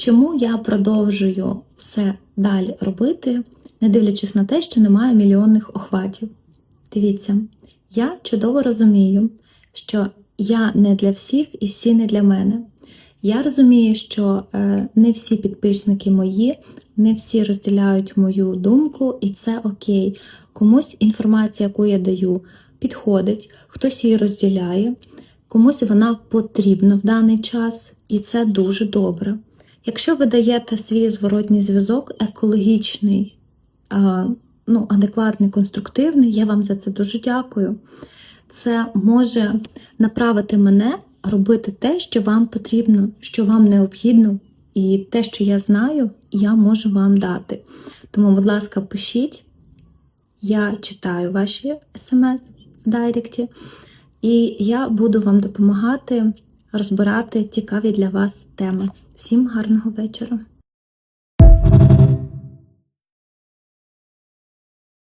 Чому я продовжую все далі робити, не дивлячись на те, що немає мільйонних охватів? Дивіться, я чудово розумію, що я не для всіх і всі не для мене. Я розумію, що е, не всі підписники мої, не всі розділяють мою думку, і це окей. Комусь інформація, яку я даю, підходить, хтось її розділяє, комусь вона потрібна в даний час, і це дуже добре. Якщо ви даєте свій зворотній зв'язок, екологічний, ну, адекватний, конструктивний, я вам за це дуже дякую. Це може направити мене робити те, що вам потрібно, що вам необхідно, і те, що я знаю, я можу вам дати. Тому, будь ласка, пишіть. Я читаю ваші смс в Дайректі, і я буду вам допомагати розбирати цікаві для вас теми. Всім гарного вечора!